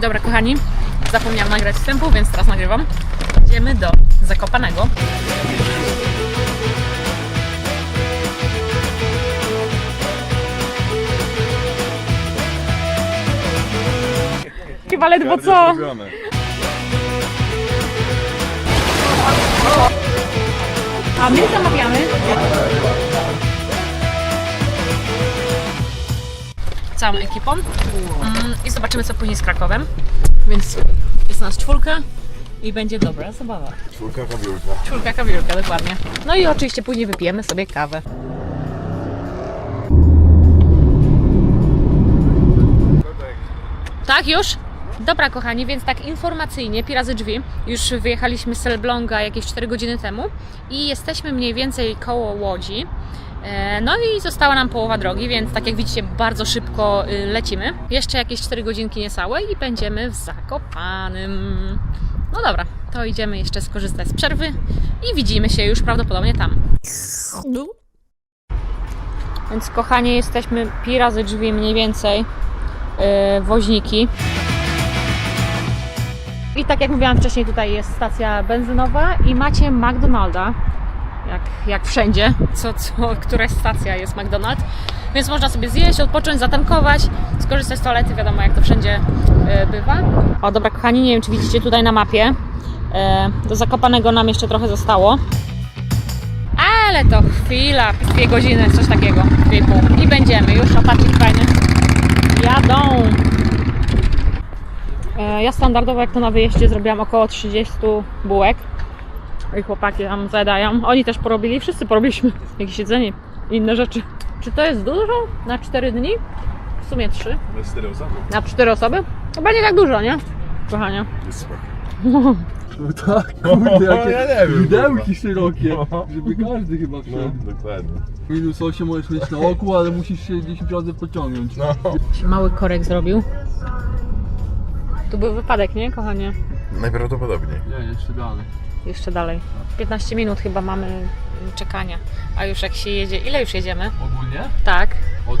Dobra, kochani, zapomniałam nagrać wstępu, więc teraz nagrywam. Idziemy do Zakopanego. Chyba ledwo co. A my zamawiamy. Całą ekipą. Mm, I zobaczymy, co później z Krakowem. Więc jest nas czwórka i będzie dobra zabawa. Czwórka kawiórka. Czwórka kawiórka, dokładnie. No i oczywiście później wypijemy sobie kawę. Tak, już? Dobra, kochani, więc tak informacyjnie, pi razy drzwi. Już wyjechaliśmy z Elbląga jakieś 4 godziny temu i jesteśmy mniej więcej koło Łodzi. E, No i została nam połowa drogi, więc tak jak widzicie, bardzo szybko y, lecimy. Jeszcze jakieś 4 godzinki niecałe i będziemy w Zakopanym. No dobra, to idziemy jeszcze skorzystać z przerwy i widzimy się już prawdopodobnie tam. Więc kochanie, jesteśmy pi razy drzwi mniej więcej yy, woźniki. I tak jak mówiłam wcześniej, tutaj jest stacja benzynowa i macie McDonalda. Jak, jak wszędzie, co, co, któraś stacja jest McDonald's. Więc można sobie zjeść, odpocząć, zatankować, skorzystać z toalety, wiadomo jak to wszędzie yy, bywa. O dobra kochani, nie wiem czy widzicie tutaj na mapie. Yy, do Zakopanego nam jeszcze trochę zostało. Ale to chwila, dwie godziny, coś takiego, dwie i pół. I będziemy już, opatrzyć fajny. Jadą! E, Ja standardowo, jak to na wyjeździe, zrobiłam około 30 bułek. I chłopaki tam zadają. Oni też porobili, wszyscy porobiliśmy jakieś jedzenie i inne rzeczy. Czy to jest dużo? Na 4 dni? W sumie 3. Bez cztery osoby. Na 4 osoby? Chyba nie tak dużo, nie? Kochanie. Jest spoko. No tak, kurde, jakie Ja nie wiem, widełki szerokie, No. żeby każdy chyba No, wszedł. dokładnie. Minus 8 możesz mieć na oku, ale musisz się 10 razy pociągnąć. No. Mały korek zrobił. Tu był wypadek, nie, kochanie? Najprawdopodobniej. Nie, jeszcze dalej. Jeszcze dalej. 15 minut chyba mamy mm, czekania. A już jak się jedzie. Ile już jedziemy? Ogólnie? Tak. Od 8.45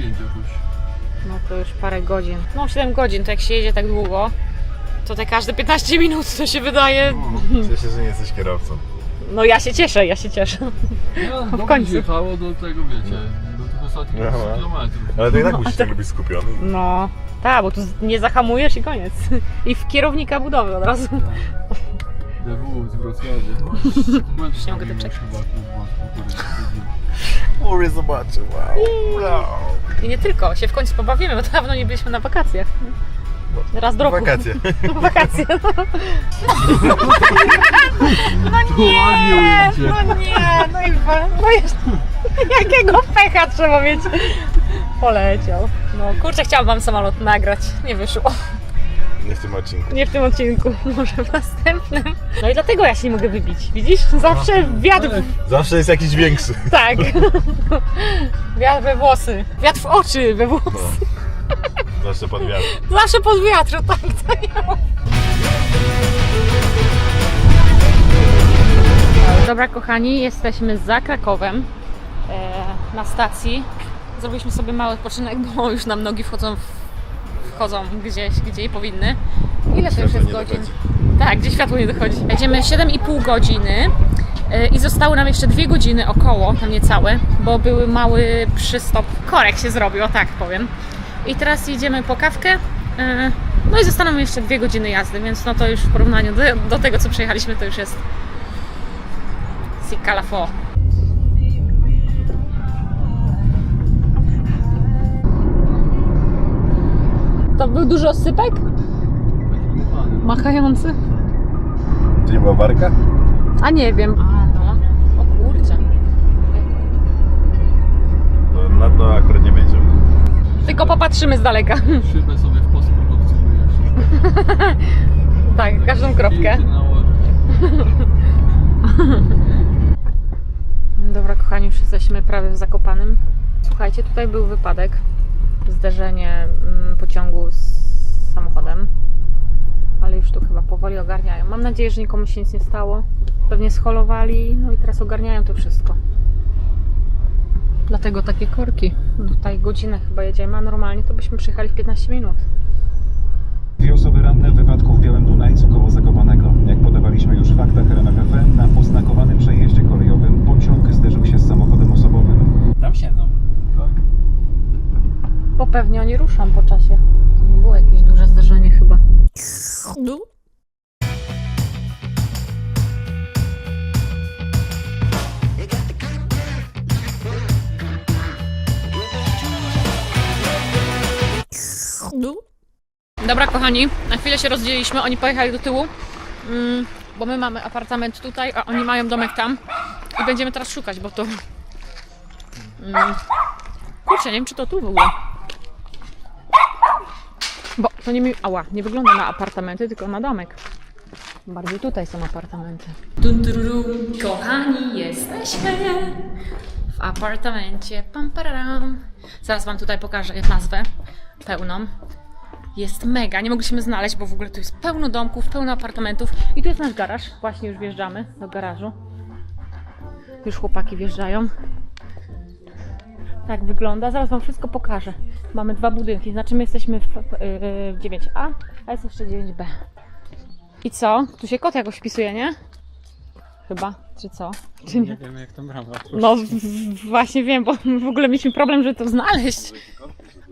jakoś. No to już parę godzin. No 7 godzin, to jak się jedzie tak długo, to te każde 15 minut to się wydaje. No. Cieszę się, że nie jesteś kierowcą. No ja się cieszę, ja się cieszę. No, W dobrze końcu. jechało do tego, wiecie, do tych ostatnich No, 10 no. kilometrów. Ale to i tak musisz ciągle być skupiony. No. Tak, bo tu nie zahamujesz i koniec. I w kierownika budowy od razu. DW z Wrocławia. nie mogę doczekać. Mury zobaczy, wow. wow. I nie tylko, się w końcu pobawimy, bo dawno nie byliśmy na wakacjach. Raz do roku. Wakacje. Wakacje. Ładnie ujęcie. No nie, no i no jeszcze, jakiego pecha trzeba mieć. Poleciał. No kurczę, chciałam wam samolot nagrać. Nie wyszło. Nie w tym odcinku. Nie w tym odcinku, może w następnym. No i dlatego ja się nie mogę wybić. Widzisz? Zawsze wiatr. Zawsze jest jakiś większy. Tak. Wiatr we włosy. Wiatr w oczy, we włosy. Zawsze pod wiatr. Zawsze pod wiatr, tak to ja. Dobra, kochani, jesteśmy za Krakowem e, na stacji. Zrobiliśmy sobie mały odpoczynek, bo już nam nogi wchodzą, w, wchodzą gdzieś, gdzie i powinny. Ile to już jest godzin? Tak, gdzie światło nie dochodzi. Jedziemy 7,5 godziny e, i zostały nam jeszcze dwie godziny około, tam niecałe, bo były mały przystop. Korek się zrobił, o tak powiem. I teraz jedziemy po kawkę. e, No i zostaną jeszcze dwie godziny jazdy, więc no to już w porównaniu do, do tego, co przejechaliśmy, to już jest si calafo. To był duży osypek? Machający? To nie była warka? A nie wiem. A no. O kurczę. To na to akurat nie będzie. Tylko popatrzymy z daleka. Szybę sobie w postprodukcji. Tak, każdą kropkę. Dobra, kochani, już jesteśmy prawie w Zakopanym. Słuchajcie, tutaj był wypadek zderzenie mm, pociągu z samochodem. Ale już tu chyba powoli ogarniają. Mam nadzieję, że nikomu się nic nie stało. Pewnie scholowali, no i teraz ogarniają to wszystko. Dlatego takie korki. Tutaj godzinę chyba jedziemy, a normalnie to byśmy przyjechali w 15 minut. Dwie osoby ranne w wypadku w Białym Dunajcu koło Zakopanego. Jak podawaliśmy już w faktach RMFFM, pewnie oni ruszą po czasie. To nie było jakieś duże zdarzenie chyba. No. no. Dobra, kochani, na chwilę się rozdzieliliśmy. Oni pojechali do tyłu, mm, bo my mamy apartament tutaj, a oni mają domek tam. I będziemy teraz szukać, bo to. Mm. Kurczę, nie wiem, czy to tu w ogóle. To nie mi. Ała, nie wygląda na apartamenty, tylko na domek. Bardziej tutaj są apartamenty. Dun. Kochani, jesteśmy w apartamencie. Pam, pararam. Zaraz Wam tutaj pokażę nazwę pełną. Jest mega, nie mogliśmy znaleźć, bo w ogóle tu jest pełno domków, pełno apartamentów. I tu jest nasz garaż. Właśnie już wjeżdżamy do garażu. Już chłopaki wjeżdżają. Tak wygląda. Zaraz Wam wszystko pokażę. Mamy dwa budynki, znaczy my jesteśmy w, w, w 9A, a jest jeszcze 9B. I co? Tu się kot jakoś wpisuje, nie? Chyba, czy co? Czy nie? Nie wiem jak tam brama. No w- w- właśnie wiem, bo w ogóle mieliśmy problem, żeby to znaleźć.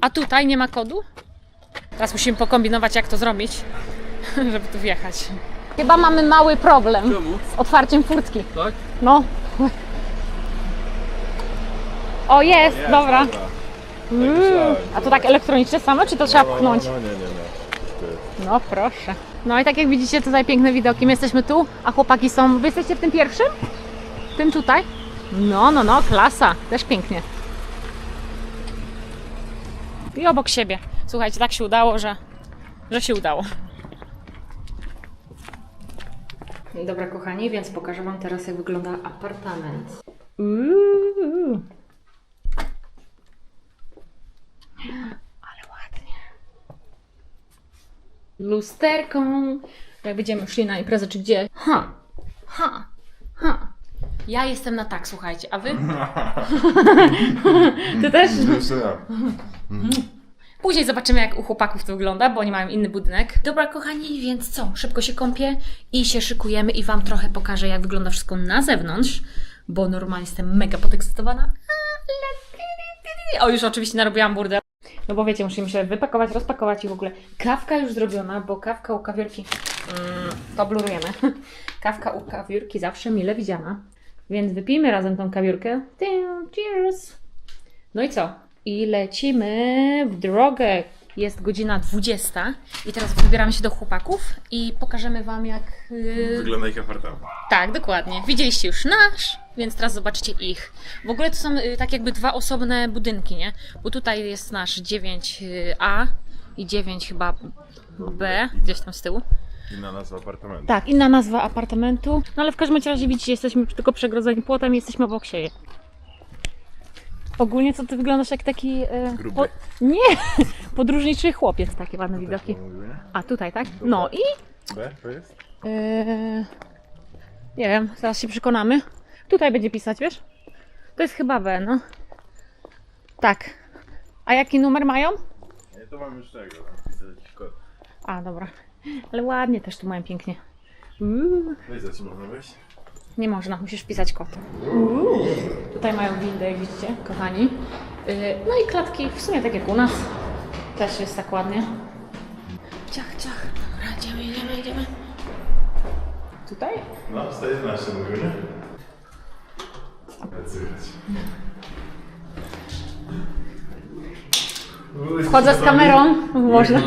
A tutaj nie ma kodu? Teraz musimy pokombinować, jak to zrobić, żeby tu wjechać. Chyba mamy mały problem Czemu? z otwarciem furtki. Tak? No. O, jest, dobra. Mm. myślałem. A to tak elektronicznie samo, czy to trzeba pchnąć? No nie, nie, nie. No proszę. No i tak jak widzicie tutaj piękne widoki. My jesteśmy tu, a chłopaki są. Wy jesteście w tym pierwszym? W tym tutaj? No, no, no, klasa. Też pięknie. I obok siebie. Słuchajcie, tak się udało, że, że się udało. Dobra, kochani, więc pokażę Wam teraz, jak wygląda apartament. Uuu. Ale ładnie lusterką, jak będziemy szli na imprezę czy gdzie. Ha, ha, ha. Ja jestem na tak, słuchajcie, a wy? Ty też? Jeszcze ja. Później zobaczymy, jak u chłopaków to wygląda, bo oni mają inny budynek. Dobra, kochani, więc co? Szybko się kąpię i się szykujemy i Wam trochę pokażę, jak wygląda wszystko na zewnątrz, bo normalnie jestem mega podekscytowana. O, już oczywiście narobiłam burdę. No bo wiecie, musimy się wypakować, rozpakować i w ogóle. Kawka już zrobiona, bo kawka u kawiorki. Mm, to blurujemy. Kawka u kawiórki zawsze mile widziana. Więc wypijmy razem tą kawiórkę. Tym, Cheers! No i co? I lecimy w drogę. Jest godzina 20 i teraz wybieramy się do chłopaków i pokażemy Wam jak... Yy... Wygląda jak apartament. Tak, dokładnie. Widzieliście już nasz, więc teraz zobaczycie ich. W ogóle to są y, tak jakby dwa osobne budynki, nie? Bo tutaj jest nasz 9A i 9 chyba B, gdzieś tam z tyłu. Inna nazwa apartamentu. Tak, inna nazwa apartamentu. No ale w każdym razie widzicie, jesteśmy tylko przegrodzeni płotem i jesteśmy obok siebie. Ogólnie co ty wyglądasz jak taki... e, Gruby. Nie! Podróżniczy chłopiec, takie ładne widoki. A tutaj, tak? No i... B to jest? Eee, nie wiem, zaraz się przekonamy. Tutaj będzie pisać, wiesz? To jest chyba B, no. Tak. A jaki numer mają? Nie, to mam już tego. Napisać jakiś kod. A, dobra. Ale ładnie też tu mają pięknie. Uuu, Weź można wejść? Nie można, musisz pisać. Uuu. Tutaj mają windę, jak widzicie, kochani. Yy, no i klatki, w sumie tak jak u nas. Też jest tak ładnie. Ciach, ciach. Dobra, idziemy, idziemy, idziemy. Tutaj? No, 111 mówił, nie? Ale słychać. Wchodzę z kamerą. Można.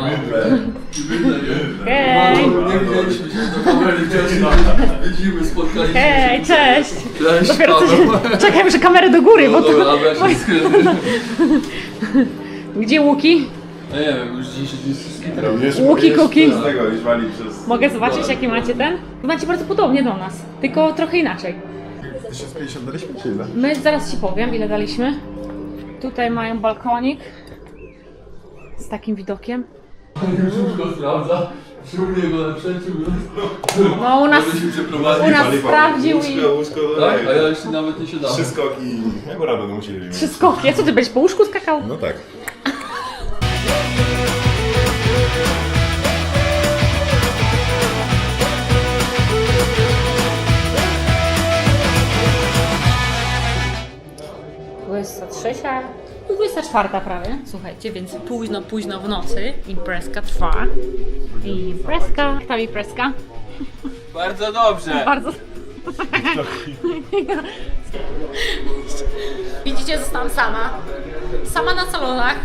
Hej! Nie widzieliśmy się do kamery wcześniej. Widzimy, spotkaliśmy się. Hej, cześć! Cześć, Dopiero co Paweł. się... Czekaj, muszę kamerę do góry, bo No to... dobra, weź skryty. Gdzie łuki? No nie wiem, już dziś dziś wszystkie Już Łuki, kuki. Z tego już wali przez... Mogę zobaczyć, jaki macie ten? Macie bardzo podobnie do nas, tylko trochę inaczej. 1050 daliśmy czy ile? My zaraz Ci powiem, ile daliśmy. Tutaj mają balkonik z takim widokiem. Już wszystko sprawdza. Czy u niego lepsze, czy u nas? No u nas, u nas sprawdził i Łóżko, łóżko, Tak? A ja jeszcze nawet nie siadałem. Trzy skoki. Jak radę musieli mieć. trzy skoki. A co Ty będziesz po łóżku skakał? No tak. Dwudziesta trzecia, dwudziesta czwarta prawie. Słuchajcie, więc późno, późno w nocy imprezka trwa. Imprezka, jak tam imprezka? Bardzo dobrze. Bardzo. Widzicie, zostałam sama. Sama na salonach.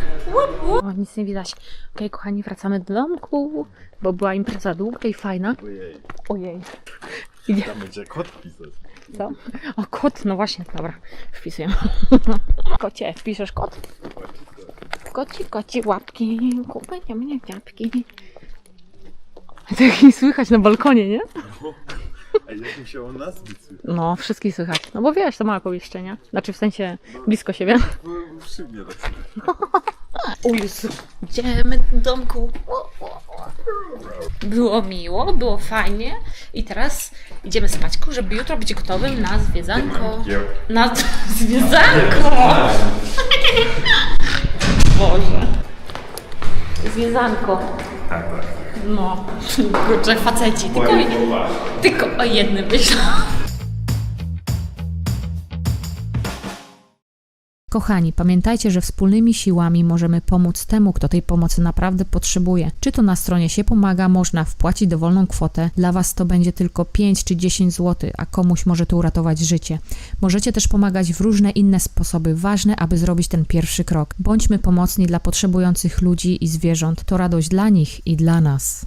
O, nic nie widać. Okej, kochani, wracamy do domku, bo była impreza długa i fajna. Ojej, Ojej. tam będzie kot pisać. Co? O, kot, no właśnie, dobra, wpisuję. Kocie, wpiszesz kot? Koci, koci, łapki, kupenie mnie kwiatki. Tak słychać na balkonie, nie? A jak musiało nas być słychać? No, wszystkich słychać. No bo wiesz, to małe pomieszczenie. Znaczy w sensie blisko siebie. Bo przy mnie tak słychać. O Jezu, idziemy do domku. Było miło, było fajnie i teraz idziemy Maćką, żeby jutro być gotowym na zwiedzanko. Na zwiedzanko! Boże. Zwiedzanko. Tak, tak. No, kurczę, faceci. Tylko, tylko o jednym myślę. Kochani, pamiętajcie, że wspólnymi siłami możemy pomóc temu, kto tej pomocy naprawdę potrzebuje. Czy to na stronie się pomaga, można wpłacić dowolną kwotę. Dla Was to będzie tylko 5 czy 10 zł, a komuś może to uratować życie. Możecie też pomagać w różne inne sposoby, ważne, aby zrobić ten pierwszy krok. Bądźmy pomocni dla potrzebujących ludzi i zwierząt. To radość dla nich i dla nas.